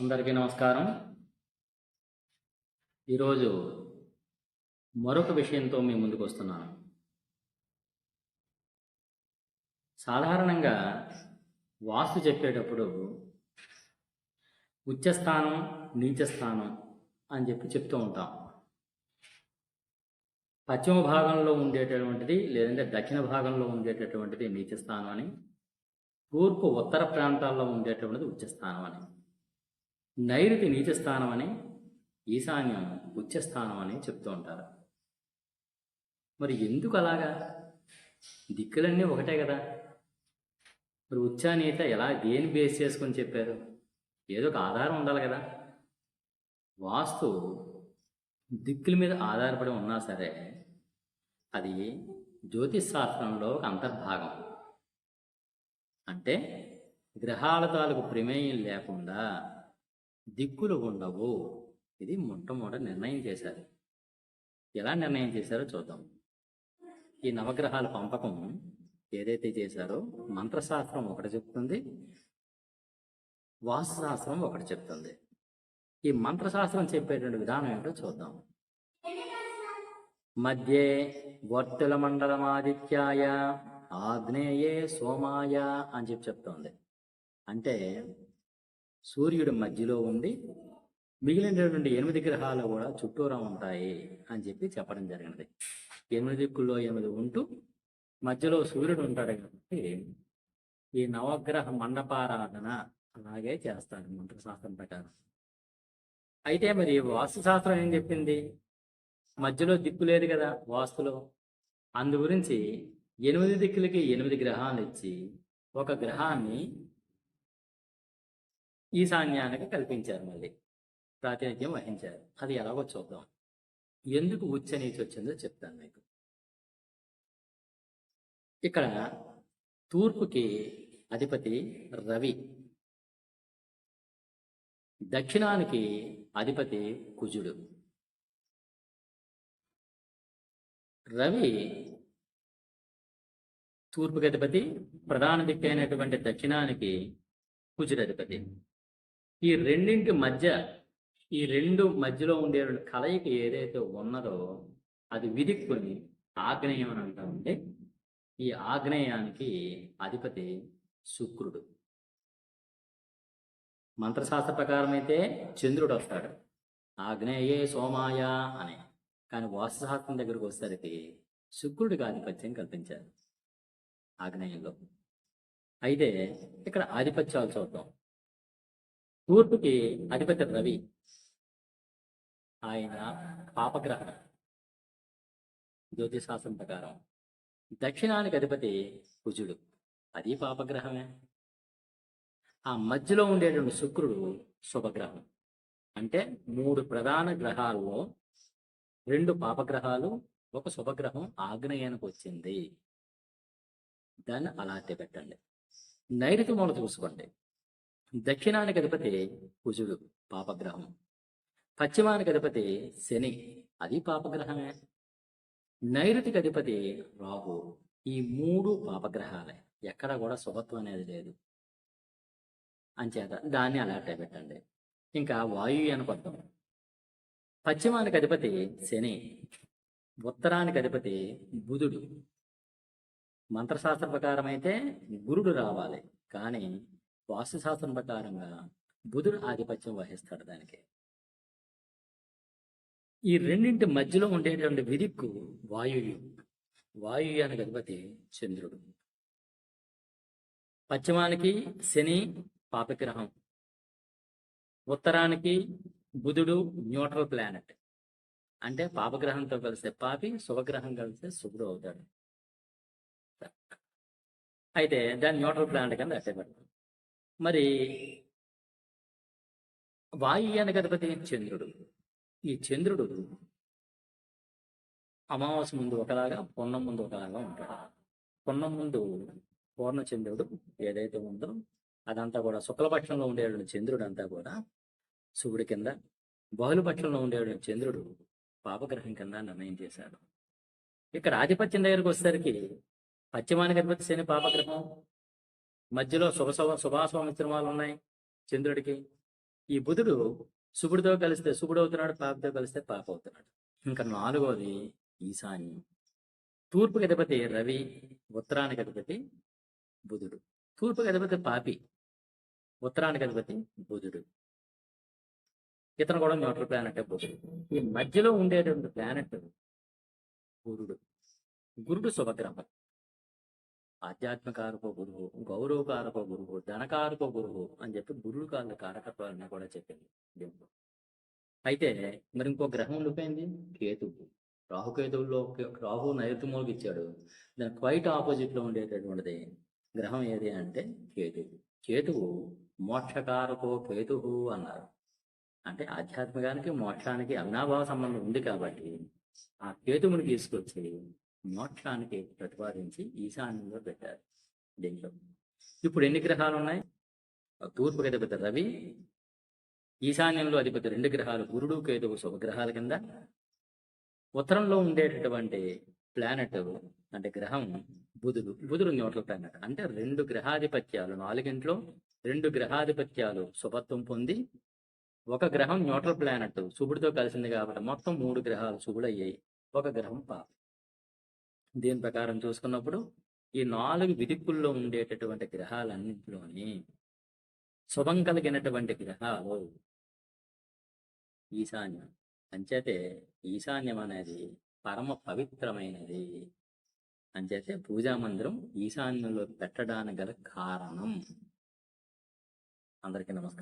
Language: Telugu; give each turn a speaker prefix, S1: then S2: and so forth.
S1: అందరికీ నమస్కారం. ఈరోజు మరొక విషయంతో మీ ముందుకు వస్తున్నాను. సాధారణంగా వాస్తు చెప్పేటప్పుడు ఉచ్చస్థానం నీచస్థానం అని చెప్పి చెప్తూ ఉంటాం. పశ్చిమ భాగంలో ఉండేటటువంటిది లేదంటే దక్షిణ భాగంలో ఉండేటటువంటిది నీచస్థానం అని తూర్పు ఉత్తర ప్రాంతాల్లో ఉండేటటువంటిది ఉచ్చస్థానం అని. నైరుతి నీచ స్థానం అని ఈశాన్యం ఉచ్చస్థానం అని చెప్తూ ఉంటారు. మరి ఎందుకు అలాగా దిక్కులన్నీ ఒకటే కదా. మరి ఉచ్చానీత ఎలా దేని బేస్ చేసుకొని చెప్పారు? ఏదో ఒక ఆధారం ఉండాలి కదా. వాస్తు దిక్కుల మీద ఆధారపడి ఉన్నా సరే అది జ్యోతిష్ శాస్త్రంలో ఒక అంతర్భాగం. అంటే గ్రహాల తాలూకు ప్రమేయం లేకుండా దిక్కులు ఉండవు. ఇది మొట్టమొదటి నిర్ణయం చేశారు. ఎలా నిర్ణయం చేశారో చూద్దాం. ఈ నవగ్రహాల పంపకం ఏదైతే చేశారో మంత్రశాస్త్రం ఒకటి చెప్తుంది. వాస్తుశాస్త్రం ఒకటి చెప్తుంది. ఈ మంత్రశాస్త్రం చెప్పేటువంటి విధానం ఏంటో చూద్దాం. మధ్యే వర్తుల మండలమాదిత్యాయ ఆగ్నేయే సోమాయ అని చెప్పి చెప్తోంది. అంటే సూర్యుడు మధ్యలో ఉండి మిగిలినటువంటి ఎనిమిది గ్రహాలు కూడా చుట్టూరా ఉంటాయి అని చెప్పి చెప్పడం జరిగినది ఎనిమిది దిక్కుల్లో ఎనిమిది ఉంటూ మధ్యలో సూర్యుడు ఉంటాడు కాబట్టి ఈ నవగ్రహ మండపారాధన అలాగే చేస్తాడు మంత్రశాస్త్రం ప్రకారం. అయితే మరి వాస్తుశాస్త్రం ఏం చెప్పింది? మధ్యలో దిక్కు లేదు కదా వాస్తులో. అందు గురించి ఎనిమిది దిక్కులకి ఎనిమిది గ్రహాలు ఇచ్చి ఒక గ్రహాన్ని ఈశాన్యానికి కల్పించారు మళ్ళీ. ప్రాతినిధ్యం వహించారు. అది ఎలాగో చూద్దాం. ఎందుకు ఉచ్చ నీచి వచ్చిందో చెప్తాను మీకు. ఇక్కడ తూర్పుకి అధిపతి రవి. దక్షిణానికి అధిపతి కుజుడు. రవి తూర్పుకి అధిపతి ప్రధాన దిక్కైనటువంటి దక్షిణానికి కుజుడు అధిపతి ఈ రెండింటి మధ్య ఈ రెండు మధ్యలో ఉండే కలయిక ఏదైతే ఉన్నదో అది విదిక్కుని ఆగ్నేయం అని అంటామంటే ఈ ఆగ్నేయానికి అధిపతి శుక్రుడు. మంత్రశాస్త్ర ప్రకారం అయితే చంద్రుడు వస్తాడు. ఆగ్నేయే సోమాయ అని. కానీ వాస్తుశాస్త్రం దగ్గరకు వచ్చేసరికి శుక్రుడికి ఆధిపత్యం కల్పించారు ఆగ్నేయంలో. అయితే ఇక్కడ ఆధిపత్యాలు చూద్దాం. తూర్పుకి అధిపతి రవి. ఆయన పాపగ్రహం. జ్యోతిశాస్త్రం ప్రకారం దక్షిణానికి అధిపతి కుజుడు. అది పాపగ్రహమే. ఆ మధ్యలో ఉండేటువంటి శుక్రుడు శుభగ్రహం. అంటే మూడు ప్రధాన గ్రహాల్లో రెండు పాపగ్రహాలు ఒక శుభగ్రహం ఆగ్నేయానికి వచ్చింది. దాన్ని అలాంటి పెట్టండి. నైరుతి మూల చూసుకోండి. దక్షిణానికి అధిపతి కుజుడు పాపగ్రహం. పశ్చిమానికి అధిపతి శని అది పాపగ్రహమే. నైరుతికి అధిపతి రాహు ఈ మూడు పాపగ్రహాలే. ఎక్కడ కూడా శుభత్వం అనేది లేదు. అంచేత దాన్ని అలర్ట్ పెట్టండి. ఇంకా వాయు అనుకొద్దాం పశ్చిమానికి అధిపతి శని ఉత్తరానికి అధిపతి బుధుడు. మంత్రశాస్త్ర ప్రకారం అయితే గురుడు రావాలి. కానీ వాస్తుశాస్త్రం ప్రకారంగా బుధుడు ఆధిపత్యం వహిస్తాడు దానికి. ఈ రెండింటి మధ్యలో ఉండేటువంటి విదిక్కు వాయువు. వాయుయానికి అధిపతి చంద్రుడు. పశ్చిమానికి శని పాపగ్రహం. ఉత్తరానికి బుధుడు న్యూట్రల్ ప్లానెట్. అంటే పాపగ్రహంతో కలిసే పాపి శుభగ్రహం కలిసే శుభుడు అవుతాడు. అయితే దాన్ని న్యూట్రల్ ప్లానెట్ కింద అట్టే మరి వాయుయానికి అధిపతి చంద్రుడు. ఈ చంద్రుడు అమావాస్య ముందు ఒకలాగా పొన్నం ముందు ఒకలాగా ఉంటాడు. పొన్నం ముందు పూర్ణ చంద్రుడు ఏదైతే ఉందో అదంతా కూడా శుక్లపక్షంలో ఉండేటువంటి చంద్రుడు అంతా కూడా శివుడి కింద బహుళపక్షంలో ఉండేటువంటి చంద్రుడు పాపగ్రహం కింద నిర్ణయం చేశాడు. ఇక్కడ ఆధిపత్యం దగ్గరకు వచ్చేసరికి పశ్చిమానికి అధిపతి శని పాపగ్రహం మధ్యలో శుభ శుభాశుభ మిశ్రమాలు ఉన్నాయి చంద్రుడికి. ఈ బుధుడు శుభుడితో కలిస్తే శుభుడు అవుతున్నాడు పాపితో కలిస్తే పాప అవుతున్నాడు ఇంకా నాలుగోది ఈశాన్యం. తూర్పు అధిపతి రవి ఉత్తరానికి అధిపతి బుధుడు. తూర్పు అధిపతి పాపి ఉత్తరానికి అధిపతి బుధుడు. ఇతను కూడా న్యూట్రల్ ప్లానెట్ బుధుడు. ఈ మధ్యలో ఉండేటువంటి ప్లానెట్ గురుడు. గురుడు శుభగ్రహం. ఆధ్యాత్మకారక గురువు గౌరవకారక గురువు ధనకారక గురువు అని చెప్పి గురుడు కాళ్ళ కారకత్వాలని కూడా చెప్పింది దేవుడు. అయితే మరి ఇంకో గ్రహం ఉండిపోయింది కేతువు. రాహుకేతువుల్లో రాహు నైరుతిమూలకి ఇచ్చాడు. దాని క్వైట్ ఆపోజిట్లో ఉండేటటువంటిది గ్రహం ఏది అంటే కేతువు. కేతువు మోక్షకారకో కేతువు అన్నారు. అంటే ఆధ్యాత్మికానికి మోక్షానికి అవినాభావ సంబంధం ఉంది కాబట్టి ఆ కేతువుని తీసుకొచ్చి మోక్షానికి ప్రతిపాదించి ఈశాన్యంలో పెట్టారు దీంట్లో. ఇప్పుడు ఎన్ని గ్రహాలు ఉన్నాయి? తూర్పుకి అధిపతి రవి ఈశాన్యంలో అధిపతి రెండు గ్రహాలు గురుడు కేతువు శుభగ్రహాల కింద. ఉత్తరంలో ఉండేటటువంటి ప్లానెట్ అంటే గ్రహం బుధుడు బుధుడు న్యూట్రల్ ప్లానెట్ అంటే రెండు గ్రహాధిపత్యాలు నాలుగింట్లో రెండు గ్రహాధిపత్యాలు శుభత్వం పొంది ఒక గ్రహం న్యూట్రల్ ప్లానెట్ శుభుడితో కలిసింది కాబట్టి మొత్తం మూడు గ్రహాలు శుభుడయ్యాయి. ఒక గ్రహం పాపం. దీని ప్రకారం చూసుకున్నప్పుడు ఈ నాలుగు విదిక్కుల్లో ఉండేటటువంటి గ్రహాలన్నింటిలోని శుభం కలిగినటువంటి గ్రహాలు ఈశాన్యం. అంచేతే ఈశాన్యం అనేది పరమ పవిత్రమైనది. అంచేతే పూజా మందిరం ఈశాన్యంలో పెట్టడానికి గల కారణం. అందరికీ నమస్కారం.